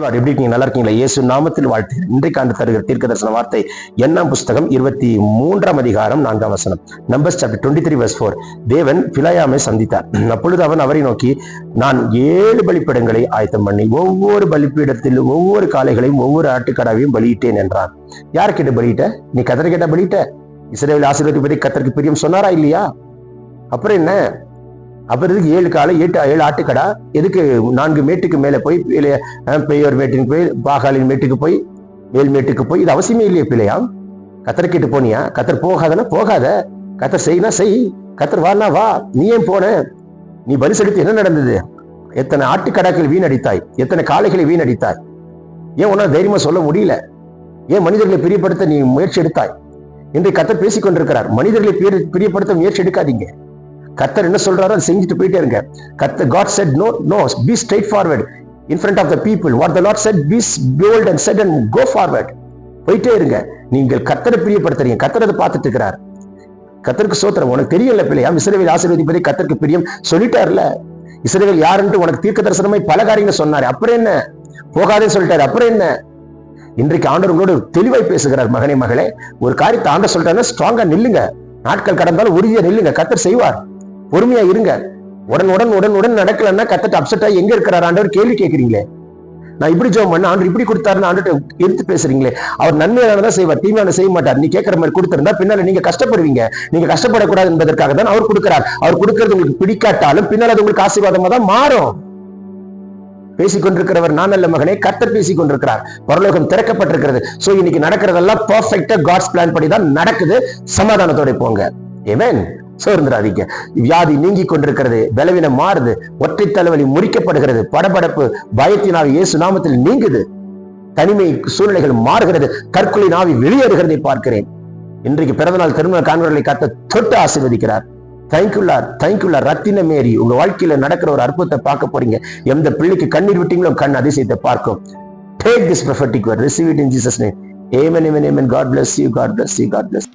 Lord, எப்படி இருக்கீங்க? நல்லா இருக்கீங்களா? இயேசு நாமத்தில் வாழ்த்து இன்றைக்கு ஆண்டு தருகிற தீர்க்க தரிசன வார்த்தை எண்ணாம் புஸ்தகம் இருபத்தி மூன்றாம் அதிகாரம் நான்காம் வசனம். Numbers chapter twenty three verse four தேவன் பிலாயாமை சந்தித்தார். அப்பொழுது அவன் அவரை நோக்கி நான் ஏழு பலிப்பிடங்களை ஆயத்தம் பண்ணி ஒவ்வொரு பலிப்பீடத்திலும் ஒவ்வொரு காளைகளையும் ஒவ்வொரு ஆட்டுக்கடாவையும் பலியிட்டேன் என்றான் யார் கேட்டு பலியிட்ட? நீ கதரை கேட்ட பலியிட்ட? இஸ்ரேல் ஆசீர்வதிப்பதை கத்தருக்கு பிரியம் சொன்னாரா இல்லையா? அப்புறம் என்ன? அப்புறம் இதுக்கு ஏழு காலை எட்டு ஏழு ஆட்டுக்கடா எதுக்கு நான்கு மேட்டுக்கு மேலே போய் இல்லையா, பெயோர் மேட்டுக்கு போய் பாகாலின் மேட்டுக்கு போய் மேல் மேட்டுக்கு போய் இது அவசியமே இல்லையே பிள்ளையாம் கத்தரை கேட்டு போனியா? கத்தர் போகாதனா போகாத. கத்தர் செய்யினா செய். கத்தர் வானா வா. நீ ஏன் போன? நீ பலி செலுத்தி என்ன நடந்தது? எத்தனை ஆட்டுக்கடாக்கள் வீணடித்தாய்? எத்தனை காளைகளை வீணடித்தாய்? ஏன் உன்னால் தைரியமா சொல்ல முடியல? ஏன் மனிதர்களை பிரியப்படுத்த நீ முயற்சி எடுத்தாய்? என்று கத்தர் பேசிக்கொண்டிருக்கிறார். மனிதர்களை பிரிய- பிரியப்படுத்த முயற்சி எடுக்காதீங்க. கத்தர் என்ன சொல்றாரோ அதை செஞ்சுட்டு போயிட்டே இருங்க. கத்தர் God said no no be straight forward in front of the people what the Lord said be bold and said and go forward போயிட்டே இருங்க. நீங்கள் கத்தரை பிரியப்படுத்துறீங்க. கத்தரை பார்த்துட்டு இருக்கிறார். கத்தருக்கு சோத்திரம். உனக்கு தெரியல பிள்ளையா இஸ்ரேல் ஆசீர்வதிப்பதை கத்தருக்கு பிரியம் சொல்லிட்டார்ல? இஸ்ரேல் யாருன்ட்டு உனக்கு தீர்க்க தரிசனமாய் பல காரியங்கள் சொன்னார். அப்புறம் என்ன? போகாதேன்னு சொல்லிட்டாரு. அப்புறம் என்ன? இன்றைக்கு ஆண்டவர் உங்களோடு தெளிவாய் பேசுகிறார் மகனே மகளே. ஒரு காரியத்தை ஆண்டர் சொல்லிட்டாருன்னா ஸ்ட்ராங்கா நில்லுங்க. நாட்கள் கடந்தாலும் உறுதியா நில்லுங்க. கத்தர் செய்வார். பொறுமையா இருங்க. உடன் உடன் உடன் உடன் நடக்கலன்னா கத்தட்ட அப்செட் ஆகி எங்க இருக்கிறார்? ஆண்டவர் கேள்வி கேட்கறீங்களே. நான் இப்படி ஜோம் பண்ண ஆண்டு இப்படி கொடுத்தாருன்னு ஆண்டு எடுத்து பேசுறீங்களே. அவர் நன்மையானதான் செய்வார் தீமையான செய்ய மாட்டார். நீ கேட்கற மாதிரி கொடுத்திருந்தா பின்னால நீங்க கஷ்டப்படுவீங்க. நீங்க கஷ்டப்படக்கூடாது என்பதற்காக தான் அவர் கொடுக்கிறார். அவர் கொடுக்கறது உங்களுக்கு பிடிக்காட்டாலும் பின்னால் அது உங்களுக்கு ஆசீர்வாதமா தான் மாறும். பேசிக்கொண்டிருக்கிறவர் நான் நல்ல மகனே கர்த்தர் பேசிக்கொண்டிருக்கிறார். பரலோகம் திறக்கப்பட்டிருக்கிறது. சோ இன்னைக்கு நடக்கிறதெல்லாம் பர்ஃபெக்டா காட்ஸ் பிளான் படி தான் நடக்குது. சமாதானத்தோட போங்க. ஏமேன் சோர்ந்துடாதீங்க வியாதி நீங்கி கொண்டிருக்கிறது பலவீனம் மாறுது ஒற்றை தலைவலி முறிக்கப்படுகிறது படபடப்பு பயத்தினால் இயேசு நாமத்தில் நீங்குது. தனிமை சூழ்நிலைகள் மாறுகிறது கற்கொலை நாவி வெளியேறுகிறதை பார்க்கிறேன். இன்றைக்கு பிறந்தநாள் திருமண காண்பர்களை காத்த தொட்டு ஆசீர்வதிக்கிறார். தேங்க்யூலார் தேங்க்யூலார் ரத்தின மேரி உங்க வாழ்க்கையில நடக்கிற ஒரு அற்புதத்தை பார்க்க போறீங்க. எந்த பிள்ளைக்கு கண்ணீர் விட்டீங்களோ கண் அதிசயத்தை பார்க்கும். Take this prophetic receive it in Jesus name amen amen amen God bless you God bless you God bless